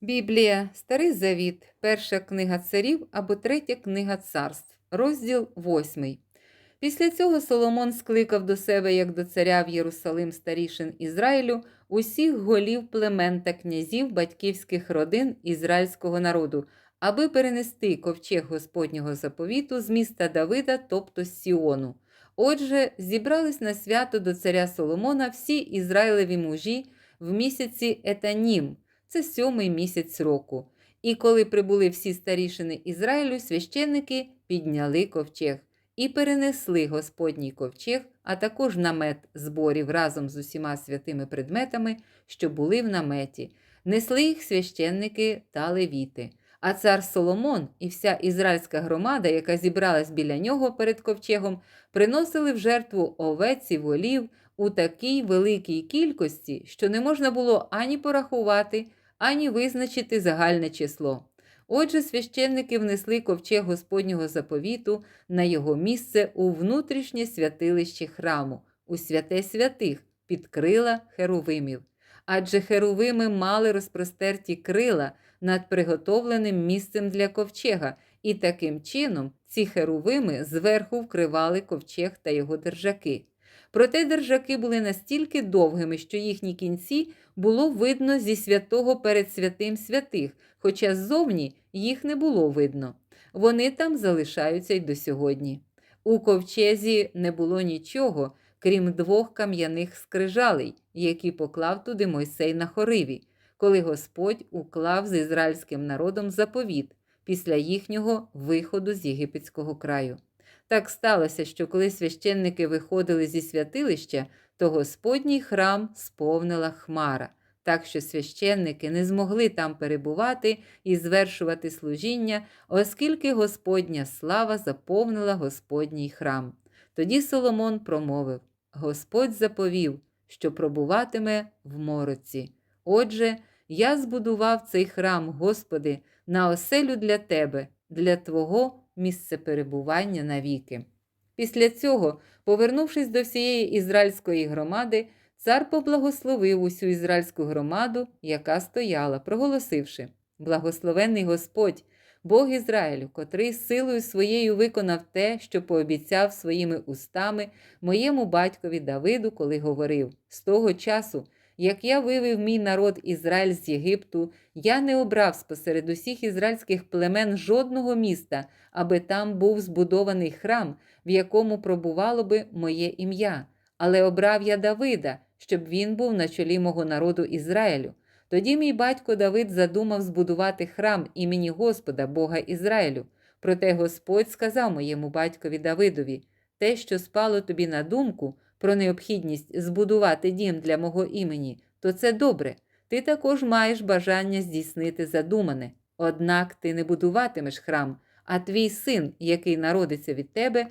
Біблія, Старий Завіт, перша книга царів або третя книга царств, розділ 8. Після цього Соломон скликав до себе, як до царя в Єрусалим старішин Ізраїлю, усіх голів племен та князів батьківських родин ізраїльського народу, аби перенести ковчег Господнього заповіту з міста Давида, тобто Сіону. Отже, зібрались на свято до царя Соломона всі Ізраїлеві мужі в місяці Етанім, це сьомий місяць року. І коли прибули всі старішини Ізраїлю, священники підняли ковчег і перенесли Господній ковчег, а також намет зборів разом з усіма святими предметами, що були в наметі. Несли їх священники та левіти. А цар Соломон і вся ізраїльська громада, яка зібралась біля нього перед ковчегом, приносили в жертву овець і волів у такій великій кількості, що не можна було ані порахувати, ані визначити загальне число. Отже, священники внесли ковчег Господнього заповіту на його місце у внутрішнє святилище храму, у святе святих, під крила херувимів. Адже херувими мали розпростерті крила над приготовленим місцем для ковчега, і таким чином ці херувими зверху вкривали ковчег та його держаки. Проте держаки були настільки довгими, що їхні кінці було видно зі святого перед святим святих, хоча ззовні їх не було видно. Вони там залишаються й до сьогодні. У ковчезі не було нічого, крім двох кам'яних скрижалей, які поклав туди Мойсей на хориві, коли Господь уклав з ізраїльським народом заповіт після їхнього виходу з єгипетського краю. Так сталося, що коли священники виходили зі святилища, то Господній храм сповнила хмара, так що священники не змогли там перебувати і звершувати служіння, оскільки Господня слава заповнила Господній храм. Тоді Соломон промовив: Господь заповів, що пробуватиме в мороці. Отже, я збудував цей храм, Господи, на оселю для Тебе, для Твого місце перебування навіки. Після цього, повернувшись до всієї ізраїльської громади, цар поблагословив усю ізраїльську громаду, яка стояла, проголосивши: Благословенний Господь, Бог Ізраїлю, котрий силою своєю виконав те, що пообіцяв своїми устами моєму батькові Давиду, коли говорив: з того часу. Як я вивів мій народ Ізраїль з Єгипту, я не обрав спосеред усіх ізраїльських племен жодного міста, аби там був збудований храм, в якому пробувало би моє ім'я. Але обрав я Давида, щоб він був на чолі мого народу Ізраїлю. Тоді мій батько Давид задумав збудувати храм імені Господа, Бога Ізраїлю. Проте Господь сказав моєму батькові Давидові: те, що спало тобі на думку, про необхідність збудувати дім для мого імені, то це добре. Ти також маєш бажання здійснити задумане. Однак ти не будуватимеш храм, а твій син, який народиться від тебе,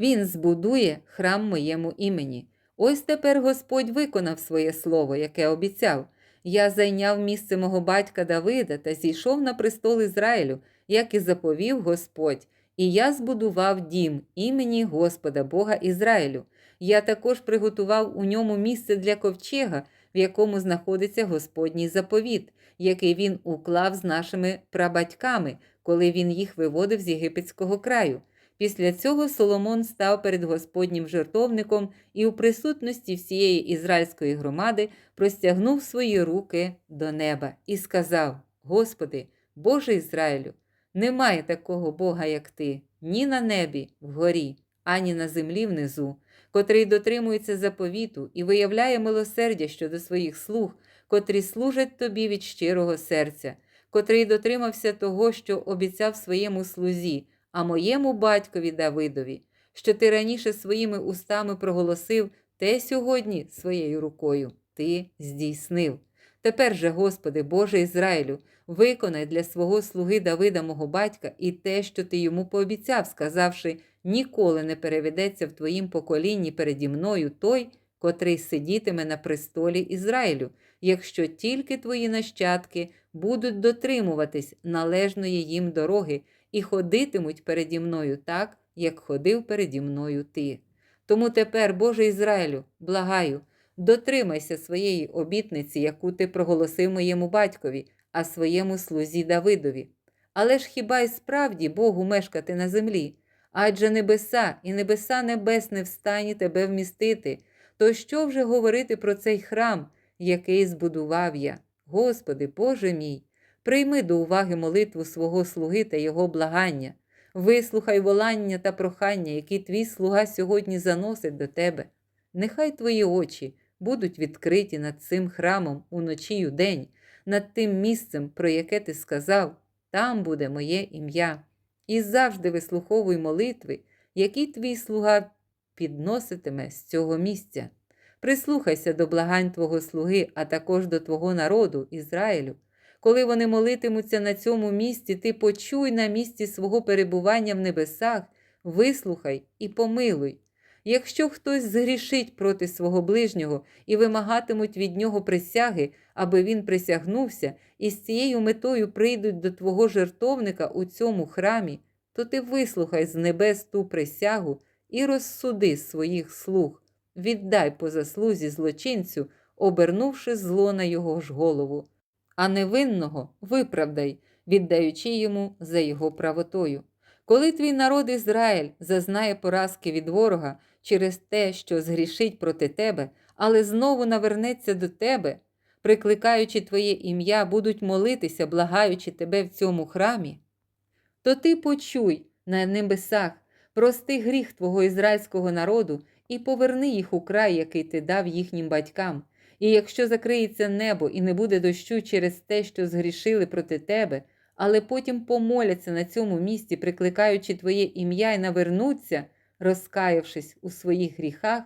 він збудує храм моєму імені. Ось тепер Господь виконав своє слово, яке обіцяв. Я зайняв місце мого батька Давида та зійшов на престол Ізраїлю, як і заповів Господь, і я збудував дім імені Господа Бога Ізраїлю. Я також приготував у ньому місце для ковчега, в якому знаходиться Господній заповіт, який він уклав з нашими прабатьками, коли він їх виводив з єгипетського краю. Після цього Соломон став перед Господнім жертовником і у присутності всієї ізраїльської громади простягнув свої руки до неба і сказав: Господи, Боже Ізраїлю, немає такого Бога, як ти, ні на небі, вгорі, ані на землі внизу котрий дотримується заповіту і виявляє милосердя щодо своїх слуг, котрі служать тобі від щирого серця, котрий дотримався того, що обіцяв своєму слузі, а моєму батькові Давидові, що ти раніше своїми устами проголосив те сьогодні своєю рукою ти здійснив. Тепер же, Господи, Боже Ізраїлю, виконай для свого слуги Давида, мого батька, і те, що ти йому пообіцяв, сказавши ніколи не переведеться в твоїм поколінні переді мною той, котрий сидітиме на престолі Ізраїлю, якщо тільки твої нащадки будуть дотримуватись належної їм дороги і ходитимуть переді мною так, як ходив переді мною ти. Тому тепер, Боже Ізраїлю, благаю, дотримайся своєї обітниці, яку ти проголосив моєму батькові, а своєму слузі Давидові. Але ж хіба й справді Богу мешкати на землі? Адже небеса і небеса небес не встані тебе вмістити. То що вже говорити про цей храм, який збудував я? Господи, Боже мій, прийми до уваги молитву свого слуги та його благання, вислухай волання та прохання, які твій слуга сьогодні заносить до тебе. Нехай твої очі будуть відкриті над цим храмом уночі й удень, над тим місцем, про яке ти сказав, там буде моє ім'я. І завжди вислуховуй молитви, які твій слуга підноситиме з цього місця. Прислухайся до благань Твого слуги, а також до Твого народу, Ізраїлю. Коли вони молитимуться на цьому місці, ти почуй на місці свого перебування в небесах, вислухай і помилуй. Якщо хтось згрішить проти свого ближнього і вимагатимуть від нього присяги, аби він присягнувся, і з цією метою прийдуть до Твого жертовника у цьому храмі, то ти вислухай з небес ту присягу і розсуди своїх слуг, віддай по заслузі злочинцю, обернувши зло на його ж голову, а невинного виправдай, віддаючи йому за його правотою. Коли твій народ Ізраїль зазнає поразки від ворога через те, що згрішить проти тебе, але знову навернеться до тебе, прикликаючи твоє ім'я, будуть молитися, благаючи тебе в цьому храмі, то ти почуй на небесах, прости гріх твого ізраїльського народу і поверни їх у край, який ти дав їхнім батькам. І якщо закриється небо і не буде дощу через те, що згрішили проти тебе, але потім помоляться на цьому місці, прикликаючи Твоє ім'я і навернуться, розкаявшись у своїх гріхах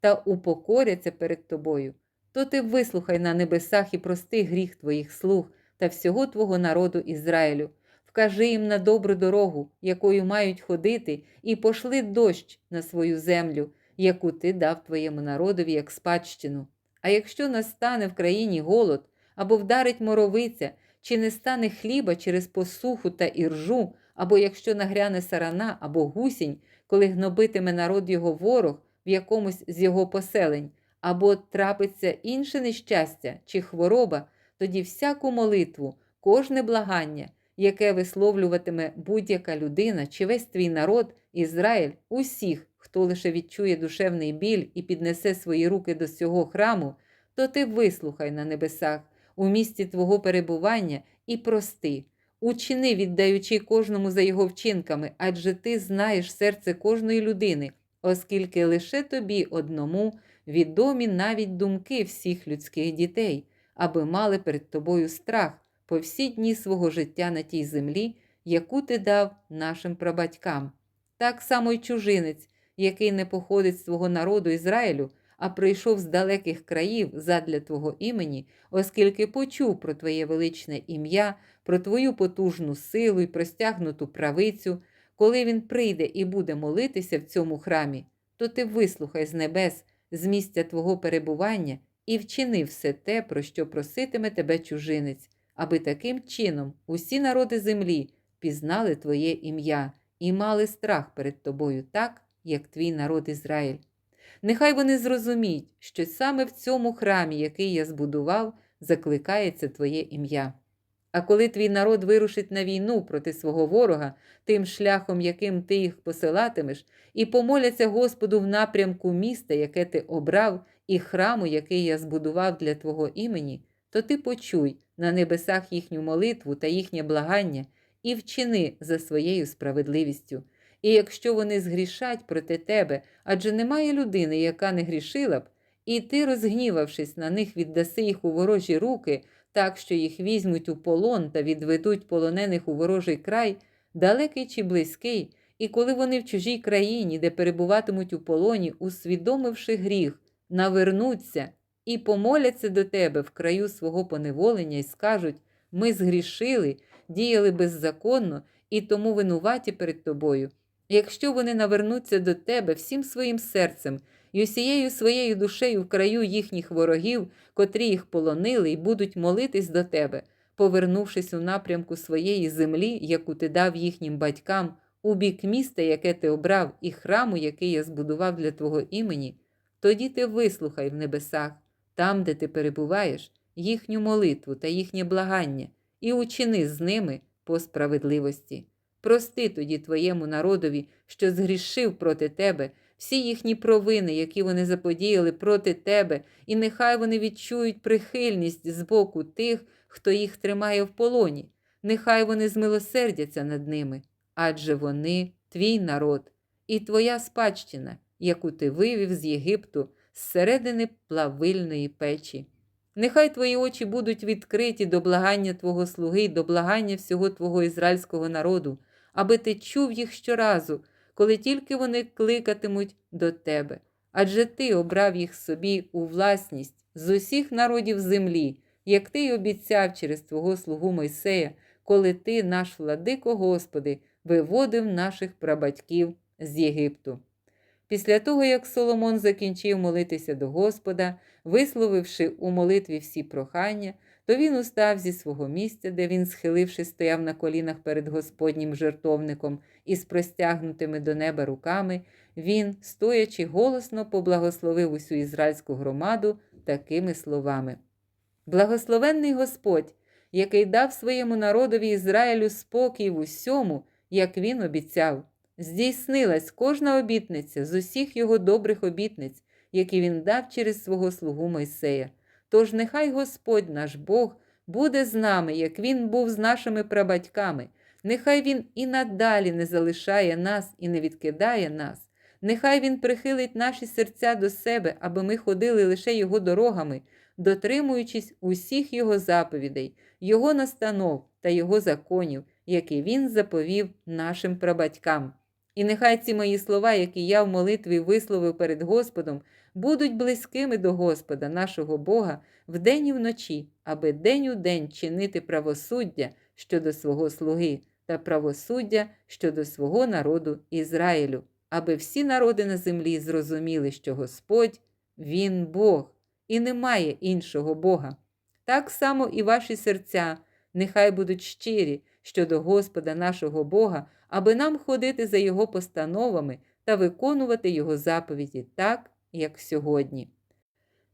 та упокоряться перед тобою, то ти вислухай на небесах і прости гріх твоїх слуг та всього Твого народу Ізраїлю. Вкажи їм на добру дорогу, якою мають ходити, і пошли дощ на свою землю, яку ти дав твоєму народові як спадщину. А якщо настане в країні голод або вдарить моровиця, чи не стане хліба через посуху та іржу, або якщо нагряне сарана або гусінь, коли гнобитиме народ його ворог в якомусь з його поселень, або трапиться інше нещастя чи хвороба, тоді всяку молитву, кожне благання, яке висловлюватиме будь-яка людина чи весь твій народ, Ізраїль, усіх, хто лише відчує душевний біль і піднесе свої руки до цього храму, то ти вислухай на небесах у місці твого перебування і прости, учини, віддаючи кожному за його вчинками, адже ти знаєш серце кожної людини, оскільки лише тобі одному відомі навіть думки всіх людських дітей, аби мали перед тобою страх по всі дні свого життя на тій землі, яку ти дав нашим прабатькам. Так само й чужинець, який не походить з свого народу Ізраїлю, а прийшов з далеких країв задля Твого імені, оскільки почув про Твоє величне ім'я, про Твою потужну силу і простягнуту правицю, коли він прийде і буде молитися в цьому храмі, то ти вислухай з небес, з місця Твого перебування і вчини все те, про що проситиме тебе чужинець, аби таким чином усі народи землі пізнали Твоє ім'я і мали страх перед тобою так, як твій народ Ізраїль. Нехай вони зрозуміють, що саме в цьому храмі, який я збудував, закликається Твоє ім'я. А коли твій народ вирушить на війну проти свого ворога, тим шляхом, яким ти їх посилатимеш, і помоляться Господу в напрямку міста, яке ти обрав, і храму, який я збудував для Твого імені, то ти почуй на небесах їхню молитву та їхнє благання і вчини за своєю справедливістю. І якщо вони згрішать проти тебе, адже немає людини, яка не грішила б, і ти, розгнівавшись на них, віддаси їх у ворожі руки, так що їх візьмуть у полон та відведуть полонених у ворожий край, далекий чи близький, і коли вони в чужій країні, де перебуватимуть у полоні, усвідомивши гріх, навернуться і помоляться до тебе в краю свого поневолення і скажуть: ми згрішили, діяли беззаконно і тому винуваті перед тобою. Якщо вони навернуться до тебе всім своїм серцем і усією своєю душею в краю їхніх ворогів, котрі їх полонили, і будуть молитись до тебе, повернувшись у напрямку своєї землі, яку ти дав їхнім батькам, у бік міста, яке ти обрав, і храму, який я збудував для Твого імені, тоді ти вислухай в небесах, там, де ти перебуваєш, їхню молитву та їхнє благання, і учини з ними по справедливості. Прости тоді твоєму народові, що згрішив проти тебе, всі їхні провини, які вони заподіяли проти тебе, і нехай вони відчують прихильність з боку тих, хто їх тримає в полоні. Нехай вони змилосердяться над ними, адже вони твій народ і твоя спадщина, яку ти вивів з Єгипту зсередини плавильної печі. Нехай твої очі будуть відкриті до благання Твого слуги до благання всього Твого ізраїльського народу, аби ти чув їх щоразу, коли тільки вони кликатимуть до тебе. Адже ти обрав їх собі у власність з усіх народів землі, як ти й обіцяв через Твого слугу Мойсея, коли ти, наш владико Господи, виводив наших прабатьків з Єгипту. Після того, як Соломон закінчив молитися до Господа, висловивши у молитві всі прохання, то він устав зі свого місця, де він, схиливши, стояв на колінах перед Господнім жертовником і з простягнутими до неба руками, він, стоячи, голосно поблагословив усю ізраїльську громаду такими словами: Благословенний Господь, який дав своєму народові Ізраїлю спокій в усьому, як він обіцяв. Здійснилась кожна обітниця з усіх його добрих обітниць, які він дав через свого слугу Мойсея. Тож нехай Господь наш Бог буде з нами, як Він був з нашими прабатьками. Нехай Він і надалі не залишає нас і не відкидає нас. Нехай Він прихилить наші серця до себе, аби ми ходили лише Його дорогами, дотримуючись усіх Його заповідей, Його настанов та Його законів, які Він заповів нашим прабатькам. І нехай ці мої слова, які я в молитві висловив перед Господом, будуть близькими до Господа, нашого Бога, вдень і вночі, аби день у день чинити правосуддя щодо свого слуги та правосуддя щодо свого народу Ізраїлю, аби всі народи на землі зрозуміли, що Господь Він Бог, і немає іншого Бога. Так само і ваші серця нехай будуть щирі щодо Господа нашого Бога, аби нам ходити за Його постановами та виконувати Його заповіді так, як сьогодні.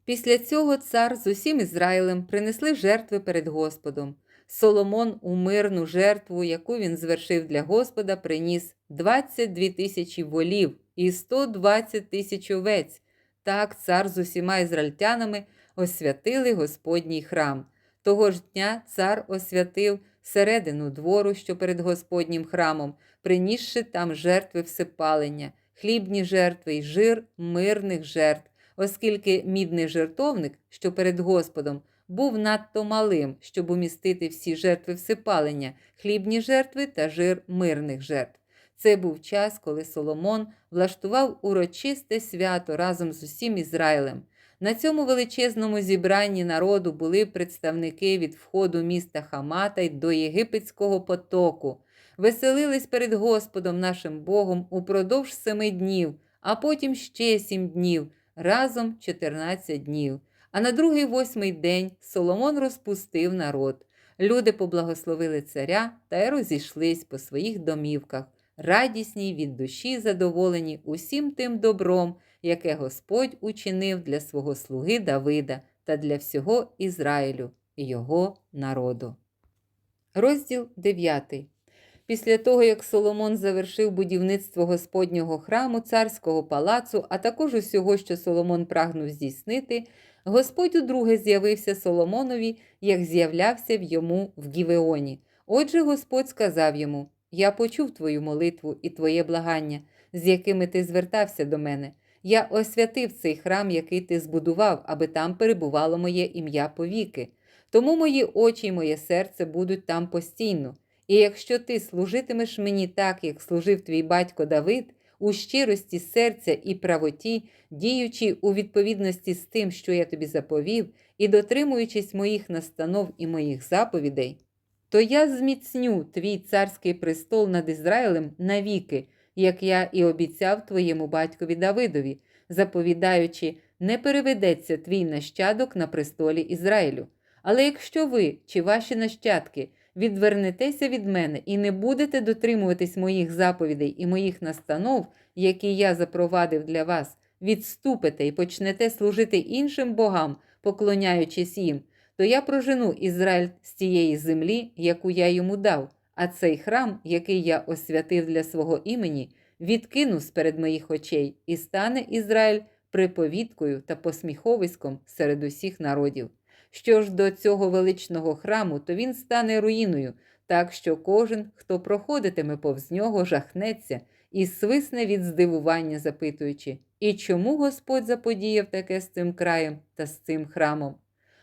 Після цього цар з усім Ізраїлем принесли жертви перед Господом. Соломон у мирну жертву, яку він звершив для Господа, приніс 22 тисячі волів і 120 тисяч овець. Так цар з усіма ізраїльтянами освятили Господній храм. Того ж дня цар освятив середину двору, що перед Господнім храмом, принісши там жертви всепалення, хлібні жертви й жир мирних жертв, оскільки мідний жертовник, що перед Господом, був надто малим, щоб умістити всі жертви всепалення, хлібні жертви та жир мирних жертв. Це був час, коли Соломон влаштував урочисте свято разом з усім Ізраїлем. На цьому величезному зібранні народу були представники від входу міста Хамата й до Єгипетського потоку, веселились перед Господом нашим Богом упродовж семи днів, а потім ще сім днів, разом 14 днів. А на другий восьмий день Соломон розпустив народ. Люди поблагословили царя та й розійшлись по своїх домівках, радісні від душі задоволені усім тим добром, яке Господь учинив для свого слуги Давида та для всього Ізраїлю і його народу. Розділ 9. Після того, як Соломон завершив будівництво Господнього храму, царського палацу, а також усього, що Соломон прагнув здійснити, Господь удруге з'явився Соломонові, як з'являвся в йому в Гівеоні. Отже, Господь сказав йому: Я почув твою молитву і твоє благання, з якими ти звертався до мене. Я освятив цей храм, який ти збудував, аби там перебувало моє ім'я повіки. Тому мої очі й моє серце будуть там постійно. І якщо ти служитимеш мені так, як служив твій батько Давид, у щирості серця і правоті, діючи у відповідності з тим, що я тобі заповів, і дотримуючись моїх настанов і моїх заповідей, то я зміцню твій царський престол над Ізраїлем навіки, як я і обіцяв твоєму батькові Давидові, заповідаючи, не переведеться твій нащадок на престолі Ізраїлю. Але якщо ви чи ваші нащадки відвернетеся від мене і не будете дотримуватись моїх заповідей і моїх настанов, які я запровадив для вас, відступите і почнете служити іншим богам, поклоняючись їм, то я прожену Ізраїль з тієї землі, яку я йому дав, а цей храм, який я освятив для свого імені, відкину сперед моїх очей, і стане Ізраїль приповідкою та посміховиськом серед усіх народів. Що ж до цього величного храму, то він стане руїною, так що кожен, хто проходитиме повз нього, жахнеться і свисне від здивування, запитуючи, і чому Господь заподіяв таке з цим краєм та з цим храмом?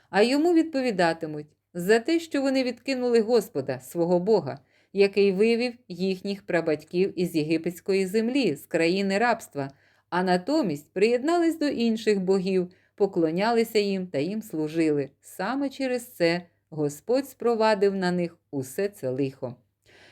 А йому відповідатимуть за те, що вони відкинули Господа, свого Бога, який вивів їхніх прабатьків із єгипетської землі, з країни рабства, а натомість приєднались до інших богів, поклонялися їм та їм служили. Саме через це Господь спровадив на них усе це лихо.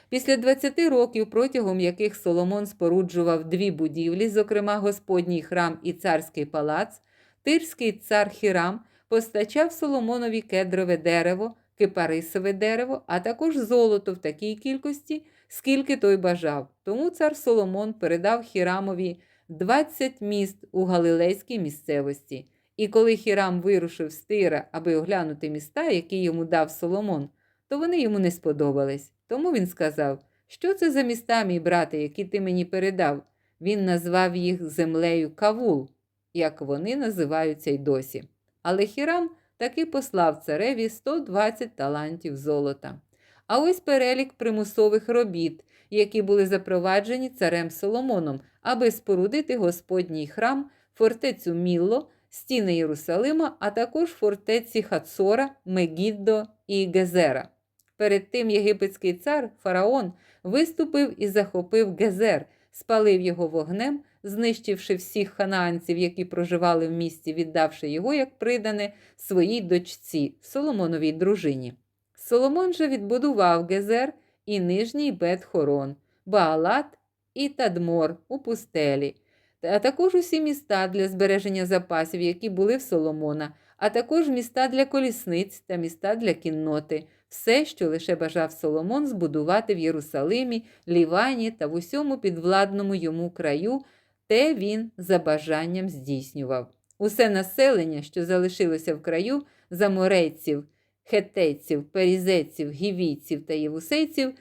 Після 20 років, протягом яких Соломон споруджував дві будівлі, зокрема Господній храм і царський палац, тирський цар Хірам постачав Соломонові кедрове дерево, кипарисове дерево, а також золото в такій кількості, скільки той бажав. Тому цар Соломон передав Хірамові 20 міст у Галилейській місцевості. І коли Хірам вирушив з Тира, аби оглянути міста, які йому дав Соломон, то вони йому не сподобались. Тому він сказав: Що це за міста, мій брате, які ти мені передав? Він назвав їх землею Кавул, як вони називаються й досі. Але Хірам таки послав цареві 120 талантів золота. А ось перелік примусових робіт, які були запроваджені царем Соломоном, аби спорудити Господній храм, фортецю Мілло, стіни Єрусалима, а також фортеці Хацора, Мегіддо і Гезера. Перед тим єгипетський цар Фараон виступив і захопив Гезер, спалив його вогнем, знищивши всіх ханаанців, які проживали в місті, віддавши його як придане своїй дочці, Соломоновій дружині. Соломон же відбудував Гезер і нижній Бет-Хорон, Баалат і Тадмор у пустелі, а також усі міста для збереження запасів, які були в Соломона, а також міста для колісниць та міста для кінноти, все, що лише бажав Соломон збудувати в Єрусалимі, Лівані та в усьому підвладному йому краю, те він за бажанням здійснював. Усе населення, що залишилося в краю, заморейців, хетейців, перізейців, гівійців та євусейців,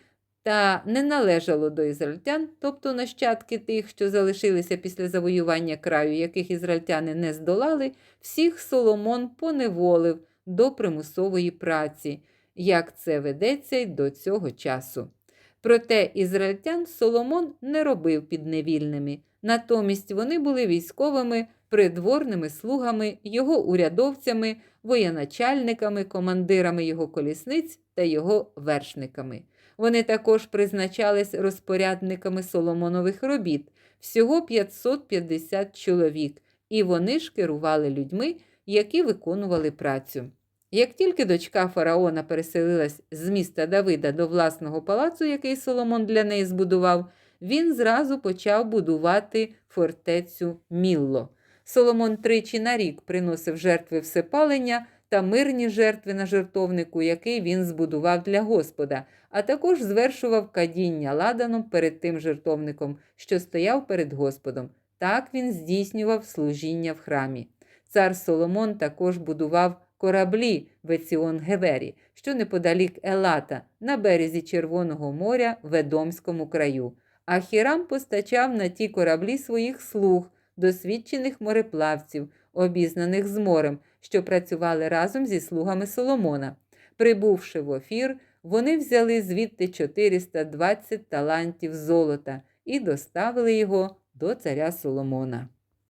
та не належало до ізраїльтян, тобто нащадки тих, що залишилися після завоювання краю, яких ізраїльтяни не здолали, всіх Соломон поневолив до примусової праці, як це ведеться й до цього часу. Проте ізраїльтян Соломон не робив підневільними, натомість вони були військовими, придворними слугами, його урядовцями, воєначальниками, командирами його колісниць та його вершниками. Вони також призначались розпорядниками Соломонових робіт, всього 550 чоловік, і вони ж керували людьми, які виконували працю. Як тільки дочка фараона переселилась з міста Давида до власного палацу, який Соломон для неї збудував, він зразу почав будувати фортецю Мілло. Соломон тричі на рік приносив жертви всепалення та мирні жертви на жертовнику, який він збудував для Господа, а також звершував кадіння ладаном перед тим жертовником, що стояв перед Господом. Так він здійснював служіння в храмі. Цар Соломон також будував кораблі в Еціон Гевері, що неподалік Елата, на березі Червоного моря в Едомському краю. А Хірам постачав на ті кораблі своїх слуг, досвідчених мореплавців, обізнаних з морем, що працювали разом зі слугами Соломона. Прибувши в офір, вони взяли звідти 420 талантів золота і доставили його до царя Соломона.